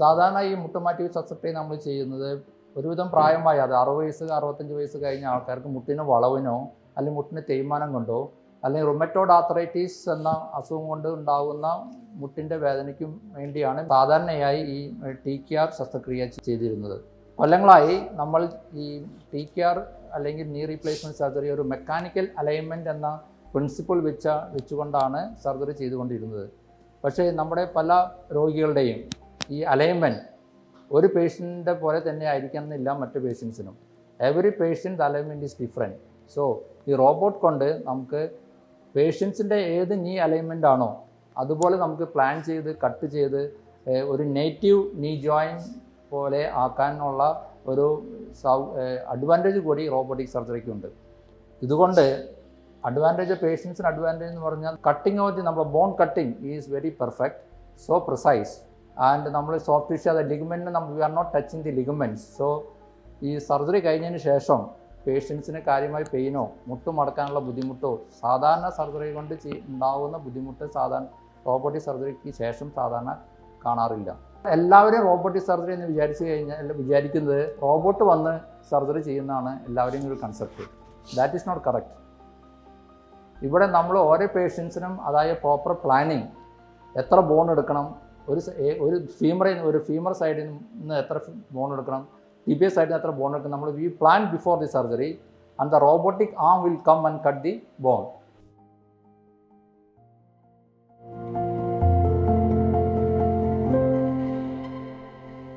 സാധാരണ ഈ മുട്ടുമാറ്റി ശസ്ത്രക്രിയ നമ്മൾ ചെയ്യുന്നത് ഒരുവിധം പ്രായമായ അത് അറുപത് വയസ്സ് അറുപത്തഞ്ച് വയസ്സ് കഴിഞ്ഞ ആൾക്കാർക്ക് മുട്ടിന് വളവിനോ അല്ലെങ്കിൽ മുട്ടിന് തേയ്മാനം കൊണ്ടോ അല്ലെങ്കിൽ റൊമറ്റോഡ് ആത്രൈറ്റീസ് എന്ന അസുഖം കൊണ്ട് ഉണ്ടാകുന്ന മുട്ടിന്റെ വേദനയ്ക്കും വേണ്ടിയാണ് സാധാരണയായി ഈ ടി കെ ആർ ശസ്ത്രക്രിയ ചെയ്തിരുന്നത്. കൊല്ലങ്ങളായി നമ്മൾ ഈ ടി കെ ആർ അല്ലെങ്കിൽ നീ റീപ്ലേസ്മെന്റ് സർജറി ഒരു മെക്കാനിക്കൽ അലൈൻമെന്റ് എന്ന പ്രിൻസിപ്പിൾ വെച്ച വെച്ചുകൊണ്ടാണ് സർജറി ചെയ്തുകൊണ്ടിരുന്നത്. പക്ഷേ നമ്മുടെ പല രോഗികളുടെയും ഈ അലൈൻമെന്റ് ഒരു പേഷ്യന്റെ പോലെ തന്നെ ആയിരിക്കണം എന്നില്ല മറ്റു പേഷ്യൻസിനും. Every patient alignment is different. So ഈ റോബോട്ട് കൊണ്ട് നമുക്ക് പേഷ്യൻസിന്റെ ഏത് നീ അലൈൻമെന്റ് ആണോ അതുപോലെ നമുക്ക് പ്ലാൻ ചെയ്ത് കട്ട് ചെയ്ത് ഒരു നേറ്റീവ് നീ ജോയിൻ പോലെ ആക്കാനുള്ള ഒരു സൗ അഡ്വാന്റേജ് കൂടി റോബോട്ടിക് സർജറിക്ക് സർജറിക്കുണ്ട്. ഇതുകൊണ്ട് അഡ്വാന്റേജ് പേഷ്യൻസിന് അഡ്വാന്റേജ് എന്ന് പറഞ്ഞാൽ കട്ടിങ് ഓഫ് നമ്മുടെ bone cutting is very perfect so precise and നമ്മൾ സോഫ്റ്റ് ടിഷ്യൂ അത് ലിഗ്മെന്റിന് നമ്മൾ we are not touching the ligaments so ഈ സർജറി കഴിഞ്ഞതിന് ശേഷം പേഷ്യൻസിന് കാര്യമായി പെയിനോ മുട്ടുമടക്കാനുള്ള ബുദ്ധിമുട്ടോ സാധാരണ സർജറി കൊണ്ട് ഉണ്ടാകുന്ന ബുദ്ധിമുട്ട് സാധാരണ റോബോട്ടിക് സർജറിക്ക് ശേഷം സാധാരണ കാണാറില്ല. എല്ലാവരും റോബോട്ടിക് സർജറി എന്ന് വിചാരിച്ചു കഴിഞ്ഞാൽ വിചാരിക്കുന്നത് റോബോട്ട് വന്ന് സർജറി ചെയ്യുന്നതാണ് എല്ലാവരെയും ഒരു concept that is not correct ഇവിടെ നമ്മൾ ഓരോ പേഷ്യൻസിനും അതായത് പ്രോപ്പർ പ്ലാനിങ് എത്ര ബോൺ എടുക്കണം ഒരു ഒരു ഫീമറിൽ ഒരു ഫീമർ സൈഡിൽ നിന്ന് എത്ര ബോൺ എടുക്കണം? ടി ബി സൈഡിൽ നിന്ന് എത്ര ബോൺ എടുക്കണം? നമ്മൾ we plan before the surgery and the robotic arm will come and cut the bone